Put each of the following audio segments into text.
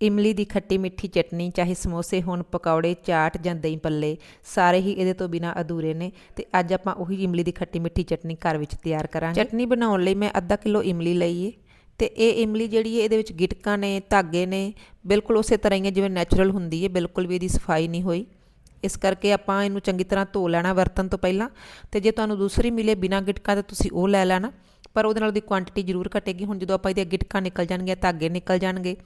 ਇਮਲੀ ਦੀ ਖੱਟੀ ਮਿੱਠੀ ਚਟਨੀ, ਚਾਹੇ ਸਮੋਸੇ ਹੋਣ, ਪਕੌੜੇ, ਚਾਟ ਜਾਂ ਦਹੀਂ ਪੱਲੇ, ਸਾਰੇ ਹੀ ਇਹਦੇ ਤੋਂ ਬਿਨਾ ਅਧੂਰੇ ਨੇ ਤੇ ਅੱਜ ਆਪਾਂ ਉਹੀ ਇਮਲੀ ਦੀ ਖੱਟੀ ਮਿੱਠੀ ਚਟਨੀ ਘਰ ਵਿੱਚ ਤਿਆਰ ਕਰਾਂਗੇ। ਚਟਨੀ ਬਣਾਉਣ ਲਈ ਮੈਂ ਅੱਧਾ ਕਿਲੋ ਇਮਲੀ ਲਈ ਏ ਤੇ ਇਹ ਇਮਲੀ ਜਿਹੜੀ ਹੈ ਇਹਦੇ ਵਿੱਚ ਗਿਟਕਾਂ ਨੇ, ਧਾਗੇ ਨੇ, ਬਿਲਕੁਲ ਉਸੇ ਤਰ੍ਹਾਂ ਹੀ ਹੈ ਜਿਵੇਂ ਨੈਚੁਰਲ ਹੁੰਦੀ ਹੈ ਬਿਲਕੁਲ ਵੀ ਇਹਦੀ ਸਫ਼ਾਈ ਨਹੀਂ ਹੋਈ। ਇਸ ਕਰਕੇ ਆਪਾਂ ਇਹਨੂੰ ਚੰਗੀ ਤਰ੍ਹਾਂ ਧੋ ਲੈਣਾ ਵਰਤਣ ਤੋਂ ਪਹਿਲਾਂ ਤੇ ਜੇ ਤੁਹਾਨੂੰ ਦੂਸਰੀ ਮਿਲੇ ਬਿਨਾਂ ਗਿਟਕਾਂ ਤਾਂ ਤੁਸੀਂ ਉਹ ਲੈ ਲੈਣਾ, ਪਰ ਉਹਦੇ ਨਾਲ ਉਹਦੀ ਕੁਆਂਟੀਟੀ ਜ਼ਰੂਰ ਘਟੇਗੀ। ਹੁਣ ਜਦੋਂ ਆਪਾਂ ਇਹਦੀਆਂ ਗਿਟਕਾਂ ਨਿਕਲ ਜਾਣਗੀਆਂ, ਧਾਗੇ ਨਿਕਲ ਜਾਣਗੇ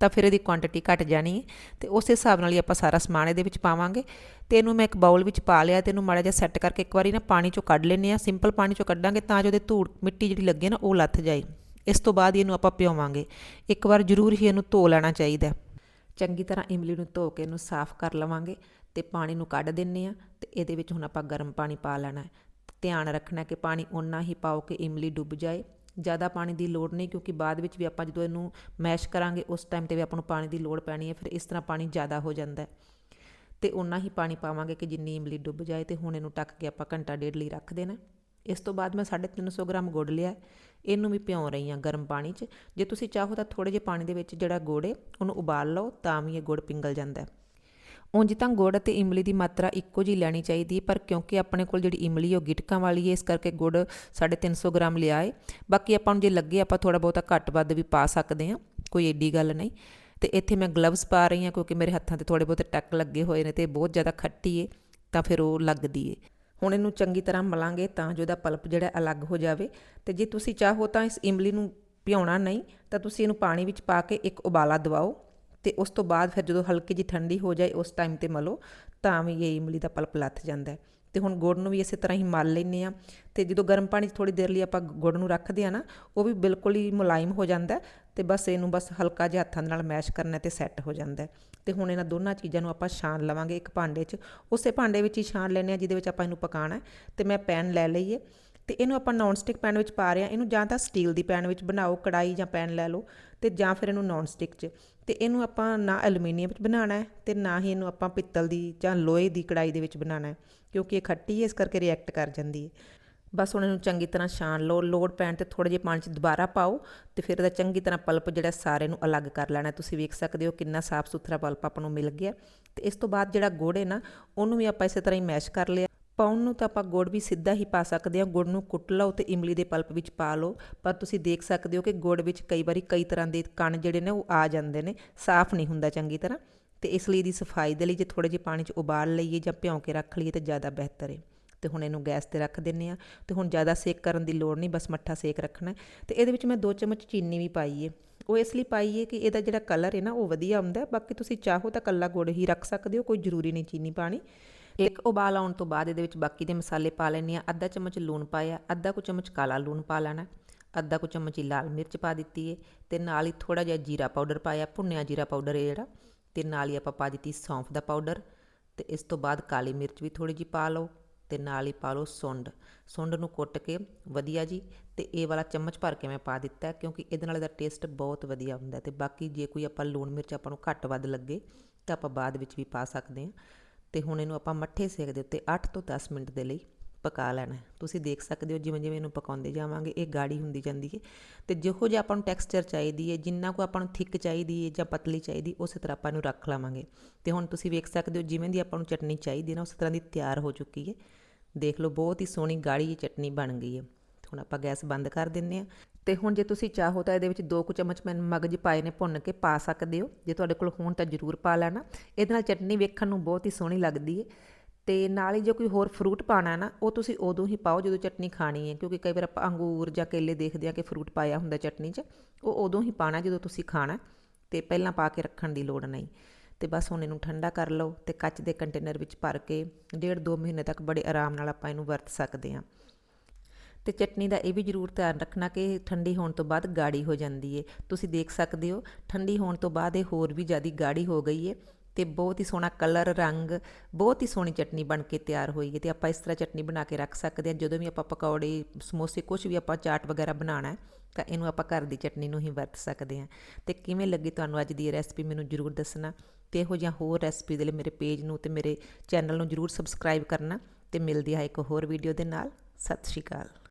ਤਾਂ ਫਿਰ ਇਹਦੀ ਕੁਆਂਟੀਟੀ ਘਟ ਜਾਣੀ ਹੈ ਤੇ ਉਸ ਹਿਸਾਬ ਨਾਲ ਹੀ ਆਪਾਂ ਸਾਰਾ ਸਮਾਨ ਇਹਦੇ ਵਿੱਚ ਪਾਵਾਂਗੇ ਤੇ ਇਹਨੂੰ ਮੈਂ ਇੱਕ ਬਾਉਲ ਵਿੱਚ ਪਾ ਲਿਆ ਤੇ ਇਹਨੂੰ ਮਾੜਾ ਜਿਹਾ ਸੈੱਟ ਕਰਕੇ ਇੱਕ ਵਾਰੀ ਨਾ ਪਾਣੀ ਚੋਂ ਕੱਢ ਲੈਨੇ ਆ ਸਿੰਪਲ ਪਾਣੀ ਚੋਂ ਕੱਢਾਂਗੇ ਤਾਂ ਜੋ ਉਹਦੇ ਧੂੜ ਮਿੱਟੀ ਜਿਹੜੀ ਲੱਗੇ ਨਾ ਉਹ ਲੱਥ ਜਾਏ। ਇਸ ਤੋਂ ਬਾਅਦ ਇਹਨੂੰ ਆਪਾਂ ਪਿਓਵਾਂਗੇ। ਇੱਕ ਵਾਰ ਜ਼ਰੂਰ ਹੀ ਇਹਨੂੰ ਧੋ ਲੈਣਾ ਚਾਹੀਦਾ ਚੰਗੀ ਤਰ੍ਹਾਂ ਇਮਲੀ ਨੂੰ ਧੋ ਕੇ ਇਹਨੂੰ ਸਾਫ਼ ਕਰ ਲਵਾਂਗੇ ਤੇ ਪਾਣੀ ਨੂੰ ਕੱਢ ਦਿੰਨੇ ਆ ਤੇ ਇਹਦੇ ਵਿੱਚ ਹੁਣ ਆਪਾਂ ਗਰਮ ਪਾਣੀ ਪਾ ਲੈਣਾ ਧਿਆਨ ਰੱਖਣਾ ਕਿ ਪਾਣੀ ਓਨਾ ਹੀ ਪਾਓ ਕਿ ਇਮਲੀ ਡੁੱਬ ਜਾਏ। ਜ਼ਿਆਦਾ ਪਾਣੀ ਦੀ ਲੋੜ ਨਹੀਂ ਕਿਉਂਕਿ ਬਾਅਦ ਵਿੱਚ ਵੀ ਆਪਾਂ ਜਦੋਂ ਇਹਨੂੰ ਮੈਸ਼ ਕਰਾਂਗੇ, ਉਸ ਟਾਈਮ ਤੇ ਵੀ ਆਪਾਂ ਨੂੰ ਪਾਣੀ ਦੀ ਲੋੜ ਪੈਣੀ ਹੈ, ਫਿਰ ਇਸ ਤਰ੍ਹਾਂ ਪਾਣੀ ਜ਼ਿਆਦਾ ਹੋ ਜਾਂਦਾ ਹੈ। ਤੇ ਓਨਾ ਹੀ ਪਾਣੀ ਪਾਵਾਂਗੇ ਕਿ ਜਿੰਨੀ ਇਮਲੀ ਡੁੱਬ ਜਾਏ ਤੇ ਹੁਣ ਇਹਨੂੰ ਟੱਕ ਕੇ ਆਪਾਂ ਘੰਟਾ ਡੇਢ ਲਈ ਰੱਖ ਦੇਣਾ ਇਸ ਤੋਂ ਬਾਅਦ ਮੈਂ 350 ਗ੍ਰਾਮ ਗੁੜ ਲਿਆ ਇਹਨੂੰ ਵੀ ਭਿਉਂ ਰਹੀ ਹਾਂ ਗਰਮ ਪਾਣੀ 'ਚ। ਜੇ ਤੁਸੀਂ ਚਾਹੋ ਤਾਂ ਥੋੜੇ ਜਿਹੇ ਪਾਣੀ ਦੇ ਵਿੱਚ ਜਿਹੜਾ ਗੁੜ ਹੈ, ਉਹਨੂੰ ਉਬਾਲ ਲਓ ਤਾਂ ਵੀ ਇਹ ਗੁੜ ਪਿੰਗਲ ਜਾਂਦਾ ਹੈ। ਉਂਝ ਤਾਂ ਗੁੜ ਅਤੇ ਇਮਲੀ ਦੀ ਮਾਤਰਾ ਇੱਕੋ ਜੀ ਲੈਣੀ ਚਾਹੀਦੀ ਹੈ, ਪਰ ਕਿਉਂਕਿ ਆਪਣੇ ਕੋਲ ਜਿਹੜੀ ਇਮਲੀ ਉਹ ਗਿਟਕਾਂ ਵਾਲੀ ਹੈ, ਇਸ ਕਰਕੇ ਗੁੜ 350 ਗ੍ਰਾਮ ਲਿਆ ਹੈ। ਬਾਕੀ ਆਪਾਂ ਨੂੰ ਜੇ ਲੱਗੇ ਆਪਾਂ ਥੋੜਾ ਬਹੁਤਾ ਘੱਟ ਵੱਧ ਵੀ ਪਾ ਸਕਦੇ ਹਾਂ, ਕੋਈ ਏਡੀ ਗੱਲ ਨਹੀਂ। ਤੇ ਇੱਥੇ ਮੈਂ ਗਲਵਸ ਪਾ ਰਹੀ ਹਾਂ ਕਿਉਂਕਿ ਮੇਰੇ ਹੱਥਾਂ ਤੇ ਥੋੜੇ ਬਹੁਤੇ ਟੱਕ ਲੱਗੇ ਹੋਏ ਨੇ ਤੇ ਬਹੁਤ ਜ਼ਿਆਦਾ ਖੱਟੀ ਏ ਤਾਂ ਫਿਰ ਉਹ ਲੱਗਦੀ ਹੈ। ਹੁਣ ਇਹਨੂੰ ਚੰਗੀ ਤਰ੍ਹਾਂ ਮਲਾਂਗੇ ਤਾਂ ਜੋ ਇਹਦਾ ਪਲਪ ਜਿਹੜਾ ਅਲੱਗ ਹੋ ਜਾਵੇ। ਤੇ ਜੇ ਤੁਸੀਂ ਚਾਹੋ ਤਾਂ ਇਸ ਇਮਲੀ ਨੂੰ ਭਿਉਣਾ ਨਹੀਂ, ਤਾਂ ਤੁਸੀਂ ਇਹਨੂੰ ਪਾਣੀ ਵਿੱਚ ਪਾ ਕੇ ਇੱਕ ਉਬਾਲਾ ਦਿਵਾਓ। ਤੇ ਉਸ ਤੋਂ ਬਾਅਦ ਫਿਰ ਜਦੋਂ ਹਲਕੀ ਜਿਹੀ ਠੰਡੀ ਹੋ ਜਾਏ ਉਸ ਟਾਈਮ ਤੇ ਮਲੋ, ਤਾਂ ਵੀ ਇਹ ਇਮਲੀ ਦਾ ਪਲਪ ਲੱਥ ਜਾਂਦਾ ਹੈ। ਤੇ ਹੁਣ ਗੁੜ ਨੂੰ ਵੀ ਇਸੇ ਤਰ੍ਹਾਂ ਹੀ ਮਲ ਲੈਨੇ ਆ ਤੇ ਜਦੋਂ ਗਰਮ ਪਾਣੀ 'ਚ ਥੋੜੀ ਦੇਰ ਲਈ ਆਪਾਂ ਗੁੜ ਨੂੰ ਰੱਖਦੇ ਆ ਨਾ, ਉਹ ਵੀ ਬਿਲਕੁਲ ਹੀ ਮੁਲਾਇਮ ਹੋ ਜਾਂਦਾ ਤੇ ਬਸ ਇਹਨੂੰ ਬਸ ਹਲਕਾ ਜਿਹਾ ਹੱਥਾਂ ਨਾਲ ਮੈਸ਼ ਕਰਨਾ ਤੇ ਸੈੱਟ ਹੋ ਜਾਂਦਾ ਤੇ ਹੁਣ ਇਹਨਾਂ ਦੋਨਾਂ ਚੀਜ਼ਾਂ ਨੂੰ ਆਪਾਂ ਛਾਣ ਲਵਾਂਗੇ ਇੱਕ ਭਾਂਡੇ 'ਚ। ਉਸੇ ਭਾਂਡੇ ਵਿੱਚ ਹੀ ਛਾਣ ਲੈਨੇ ਆ ਜਿਹਦੇ ਵਿੱਚ ਆਪਾਂ ਇਹਨੂੰ ਪਕਾਣਾ ਤੇ ਮੈਂ ਪੈਨ ਲੈ ਲਈਏ ਤੇ ਇਹਨੂੰ ਆਪਾਂ ਨੌਨ ਸਟਿਕ ਪੈਨ ਵਿੱਚ ਪਾ ਰਹੇ ਆ ਇਹਨੂੰ ਜਾਂ ਤਾਂ ਸਟੀਲ ਦੀ ਪੈਨ ਵਿੱਚ ਬਣਾਓ ਕੜਾਈ ਜਾਂ ਪੈਨ ਲੈ ਲਓ ਤੇ ਜਾਂ ਫਿਰ ਇਹਨੂੰ ਨੌਨ ਸਟਿਕ 'ਚ। ਤੇ ਇਹਨੂੰ ਆਪਾਂ ਨਾ ਐਲੂਮੀਨੀਅਮ ਵਿੱਚ ਬਣਾਉਣਾ ਹੈ ਤੇ ਨਾ ਹੀ ਇਹਨੂੰ ਆਪਾਂ ਪਿੱਤਲ ਦੀ ਜਾਂ ਲੋਹੇ ਦੀ ਕੜਾਈ ਦੇ ਵਿੱਚ ਬਣਾਉਣਾ ਹੈ, ਕਿਉਂਕਿ ਇਹ ਖੱਟੀ ਹੈ, ਇਸ ਕਰਕੇ ਰਿਐਕਟ ਕਰ ਜਾਂਦੀ ਹੈ। ਬਸ ਹੁਣ ਇਹਨੂੰ ਚੰਗੀ ਤਰ੍ਹਾਂ ਛਾਣ ਲਓ ਲੋਡ ਪੈਣ ਤੇ ਥੋੜੇ ਜਿਹੇ ਪਾਣੀ 'ਚ ਦੁਬਾਰਾ ਪਾਓ ਤੇ ਫਿਰ ਇਹਦਾ ਚੰਗੀ ਤਰ੍ਹਾਂ ਪਲਪ ਜਿਹੜਾ ਸਾਰੇ ਨੂੰ ਅਲੱਗ ਕਰ ਲੈਣਾ ਤੁਸੀਂ ਵੇਖ ਸਕਦੇ ਹੋ ਕਿੰਨਾ ਸਾਫ਼ ਸੁਥਰਾ ਪਲਪ ਆਪਾਂ ਨੂੰ ਮਿਲ ਗਿਆ। ਤੇ ਇਸ ਤੋਂ ਬਾਅਦ ਜਿਹੜਾ ਗੁੜ ਹੈ ਨਾ, ਉਹਨੂੰ ਵੀ ਆਪਾਂ ਇਸੇ ਤਰ੍ਹਾਂ ਹੀ ਮੈਸ਼ ਕਰ ਲਿਆ। ਪਾਉਣ ਨੂੰ ਤਾਂ ਆਪਾਂ ਗੁੜ ਵੀ ਸਿੱਧਾ ਹੀ ਪਾ ਸਕਦੇ ਹਾਂ। ਗੁੜ ਨੂੰ ਕੁੱਟ ਲਓ ਤੇ ਇਮਲੀ ਦੇ ਪਲਪ ਵਿੱਚ ਪਾ ਲਓ। ਪਰ ਤੁਸੀਂ ਦੇਖ ਸਕਦੇ ਹੋ ਕਿ ਗੁੜ ਵਿੱਚ ਕਈ ਵਾਰੀ ਕਈ ਤਰ੍ਹਾਂ ਦੇ ਕਣ ਜਿਹੜੇ ਨੇ ਉਹ ਆ ਜਾਂਦੇ ਨੇ, ਸਾਫ਼ ਨਹੀਂ ਹੁੰਦਾ ਚੰਗੀ ਤਰ੍ਹਾਂ। ਤੇ ਇਸ ਲਈ ਦੀ ਸਫ਼ਾਈ ਦੇ ਲਈ ਜੇ ਥੋੜੇ ਜਿਹੇ ਪਾਣੀ 'ਚ ਉਬਾਲ ਲਈਏ ਜਾਂ ਭਿਉਂ ਕੇ ਰੱਖ ਲਈਏ ਤਾਂ ਜ਼ਿਆਦਾ ਬਿਹਤਰ ਹੈ ਤੇ ਹੁਣ ਇਹਨੂੰ ਗੈਸ ਤੇ ਰੱਖ ਦਿੰਨੇ ਆ ਤੇ ਹੁਣ ਜ਼ਿਆਦਾ ਸੇਕ ਕਰਨ ਦੀ ਲੋੜ ਨਹੀਂ, ਬਸ ਮੱਠਾ ਸੇਕ ਰੱਖਣਾ। ਤੇ ਇਹਦੇ ਵਿੱਚ ਮੈਂ 2 ਚਮਚ ਚੀਨੀ ਵੀ ਪਾਈ ਏ। ਉਹ ਇਸ ਲਈ ਪਾਈ ਏ ਕਿ ਇਹਦਾ ਜਿਹੜਾ ਕਲਰ ਹੈ ਨਾ, ਉਹ ਵਧੀਆ ਆਉਂਦਾ। ਬਾਕੀ ਤੁਸੀਂ ਚਾਹੋ ਤਾਂ ਕੱਲਾ ਗੁੜ ਹੀ ਰੱਖ ਸਕਦੇ ਹੋ, ਕੋਈ ਜ਼ਰੂਰੀ ਨਹੀਂ ਚੀਨੀ ਪਾਣੀ। ਇੱਕ ਉਬਾਲ ਆਉਣ ਤੋਂ ਬਾਅਦ ਇਹਦੇ ਵਿੱਚ ਬਾਕੀ ਦੇ ਮਸਾਲੇ ਪਾ ਲੈਣੇ ਆ ਅੱਧਾ ਚਮਚ ਲੂਣ ਪਾਇਆ, ਅੱਧਾ ਕੁ ਚਮਚ ਕਾਲਾ ਲੂਣ ਪਾ ਲੈਣਾ, ਅੱਧਾ ਕੁ ਚਮਚ ਹੀ ਲਾਲ ਮਿਰਚ ਪਾ ਦਿੱਤੀ ਏ ਤੇ ਨਾਲ ਹੀ ਥੋੜਾ ਜਿਹਾ ਜੀਰਾ ਪਾਊਡਰ ਪਾਇਆ, ਭੁੰਨਿਆ ਜੀਰਾ ਪਾਊਡਰ ਇਹ ਜਿਹੜਾ, ਤੇ ਨਾਲ ਹੀ ਆਪਾਂ ਪਾ ਦਿੱਤੀ ਸੌਂਫ ਦਾ ਪਾਊਡਰ ਤੇ ਇਸ ਤੋਂ ਬਾਅਦ ਕਾਲੀ ਮਿਰਚ ਵੀ ਥੋੜੀ ਜੀ ਪਾ ਲਓ ਤੇ ਨਾਲ ਹੀ ਪਾ ਲਓ ਸੁੰਡ। ਸੁੰਡ ਨੂੰ ਕੁੱਟ ਕੇ ਵਧੀਆ ਜੀ ਤੇ ਇਹ ਵਾਲਾ ਚਮਚ ਭਰ ਕੇ ਮੈਂ ਪਾ ਦਿੱਤਾ ਕਿਉਂਕਿ ਇਹਦੇ ਨਾਲ ਇਹਦਾ ਟੇਸਟ ਬਹੁਤ ਵਧੀਆ ਹੁੰਦਾ ਤੇ ਬਾਕੀ ਜੇ ਕੋਈ ਆਪਾਂ ਲੂਣ ਮਿਰਚ ਆਪਾਂ ਨੂੰ ਘੱਟ ਵੱਧ ਲੱਗੇ ਤਾਂ ਆਪਾਂ ਬਾਅਦ ਵਿੱਚ ਵੀ ਪਾ ਸਕਦੇ ਹਾਂ। ਤੇ ਹੁਣ ਇਹਨੂੰ ਆਪਾਂ ਮੱਠੇ ਸੇਕ ਦੇ ਉੱਤੇ 8 ਤੋਂ 10 ਮਿੰਟ ਦੇ ਲਈ ਪਕਾ ਲੈਣਾ ਤੁਸੀਂ ਦੇਖ ਸਕਦੇ ਹੋ ਜਿਵੇਂ ਜਿਵੇਂ ਇਹਨੂੰ ਪਕਾਉਂਦੇ ਜਾਵਾਂਗੇ, ਇਹ ਗਾੜੀ ਹੁੰਦੀ ਜਾਂਦੀ ਹੈ। ਤੇ ਜਿਹੋ ਜਿਹਾ ਆਪਾਂ ਨੂੰ ਟੈਕਸਚਰ ਚਾਹੀਦੀ ਹੈ, ਜਿੰਨਾ ਕੋ ਆਪਾਂ ਨੂੰ ਥਿੱਕ ਚਾਹੀਦੀ ਹੈ ਜਾਂ ਪਤਲੀ ਚਾਹੀਦੀ, ਉਸੇ ਤਰ੍ਹਾਂ ਆਪਾਂ ਇਹਨੂੰ ਰੱਖ ਲਵਾਂਗੇ। ਤੇ ਹੁਣ ਤੁਸੀਂ ਵੇਖ ਸਕਦੇ ਹੋ ਜਿਵੇਂ ਦੀ ਆਪਾਂ ਨੂੰ ਚਟਨੀ ਚਾਹੀਦੀ ਹੈ ਨਾ, ਉਸੇ ਤਰ੍ਹਾਂ ਦੀ ਤਿਆਰ ਹੋ ਚੁੱਕੀ ਹੈ। ਦੇਖ ਲਓ, ਬਹੁਤ ਹੀ ਸੋਹਣੀ ਗਾੜੀ ਚਟਨੀ ਬਣ ਗਈ ਹੈ। ਹੁਣ ਆਪਾਂ ਗੈਸ ਬੰਦ ਕਰ ਦਿੰਨੇ ਆ ਤੇ ਹੁਣ ਜੇ ਤੁਸੀਂ ਚਾਹੋ ਤਾਂ ਇਹਦੇ ਵਿੱਚ ਦੋ ਕੁ ਚਮਚ ਮੈਂ ਮਗਜ ਪਾਏ ਨੇ ਭੁੰਨ ਕੇ ਪਾ ਸਕਦੇ ਹੋ। ਜੇ ਤੁਹਾਡੇ ਕੋਲ ਹੋਣ ਤਾਂ ਜ਼ਰੂਰ ਪਾ ਲੈਣਾ। ਇਹਦੇ ਨਾਲ ਚਟਨੀ ਵੇਖਣ ਨੂੰ ਬਹੁਤ ਹੀ ਸੋਹਣੀ ਲੱਗਦੀ ਹੈ ਤੇ ਨਾਲ ਹੀ ਜੇ ਕੋਈ ਹੋਰ ਫਰੂਟ ਪਾਣਾ ਨਾ, ਉਹ ਤੁਸੀਂ ਉਦੋਂ ਹੀ ਪਾਓ ਜਦੋਂ ਚਟਨੀ ਖਾਣੀ ਹੈ ਕਿਉਂਕਿ ਕਈ ਵਾਰ ਆਪਾਂ ਅੰਗੂਰ ਜਾਂ ਕੇਲੇ ਦੇਖਦੇ ਆ ਕਿ ਫਰੂਟ ਪਾਇਆ ਹੁੰਦਾ ਚਟਨੀ 'ਚ, ਉਹ ਉਦੋਂ ਹੀ ਪਾਣਾ ਜਦੋਂ ਤੁਸੀਂ ਖਾਣਾ। ਤੇ ਪਹਿਲਾਂ ਪਾ ਕੇ ਰੱਖਣ ਦੀ ਲੋੜ ਨਹੀਂ। ਤੇ ਬਸ ਹੁਣ ਇਹਨੂੰ ਠੰਡਾ ਕਰ ਲਓ ਤੇ ਕੱਚ ਦੇ ਕੰਟੇਨਰ ਵਿੱਚ ਭਰ ਕੇ ਡੇਢ ਦੋ ਮਹੀਨੇ ਤੱਕ ਬੜੇ ਆਰਾਮ ਨਾਲ ਆਪਾਂ ਇਹਨੂੰ ਵਰਤ ਸਕਦੇ ਹਾਂ। ਤੇ ਚਟਨੀ ਦਾ ਇਹ ਵੀ ਜ਼ਰੂਰ ਧਿਆਨ ਰੱਖਣਾ ਕਿ ਠੰਡੀ ਹੋਣ ਤੋਂ ਬਾਅਦ ਗਾੜੀ ਹੋ ਜਾਂਦੀ ਏ। ਤੁਸੀਂ ਦੇਖ ਸਕਦੇ ਹੋ, ਠੰਡੀ ਹੋਣ ਤੋਂ ਬਾਅਦ ਇਹ ਹੋਰ ਵੀ ਜ਼ਿਆਦਾ ਗਾੜੀ ਹੋ ਗਈ ਏ ਤੇ ਬਹੁਤ ਹੀ ਸੋਹਣਾ ਕਲਰ ਰੰਗ, ਬਹੁਤ ਹੀ ਸੋਹਣੀ ਚਟਨੀ ਬਣ ਕੇ ਤਿਆਰ ਹੋਈ ਹੈ ਤੇ ਆਪਾਂ ਇਸ ਤਰ੍ਹਾਂ ਚਟਨੀ ਬਣਾ ਕੇ ਰੱਖ ਸਕਦੇ ਹਾਂ। ਜਦੋਂ ਵੀ ਆਪਾਂ ਪਕੌੜੇ, ਸਮੋਸੇ ਕੁਝ ਵੀ ਆਪਾਂ ਚਾਟ ਵਗੈਰਾ ਬਣਾਉਣਾ ਤਾਂ ਇਹਨੂੰ ਆਪਾਂ ਘਰ ਦੀ ਚਟਨੀ ਨੂੰ ਹੀ ਵਰਤ ਸਕਦੇ ਹਾਂ। ਤੇ ਕਿਵੇਂ ਲੱਗੀ ਤੁਹਾਨੂੰ ਅੱਜ ਦੀ ਰੈਸਪੀ ਮੈਨੂੰ ਜਰੂਰ ਦੱਸਣਾ ਤੇ ਇਹੋ ਜਿਹਾ ਹੋਰ ਰੈਸਪੀ ਦੇ ਲਈ ਮੇਰੇ ਪੇਜ ਨੂੰ ਤੇ ਮੇਰੇ ਚੈਨਲ ਨੂੰ ਜਰੂਰ ਸਬਸਕ੍ਰਾਈਬ ਕਰਨਾ ਤੇ ਮਿਲਦੀ ਹੈ ਇੱਕ ਹੋਰ ਵੀਡੀਓ ਦੇ ਨਾਲ। ਸਤਿ ਸ਼੍ਰੀ ਅਕਾਲ।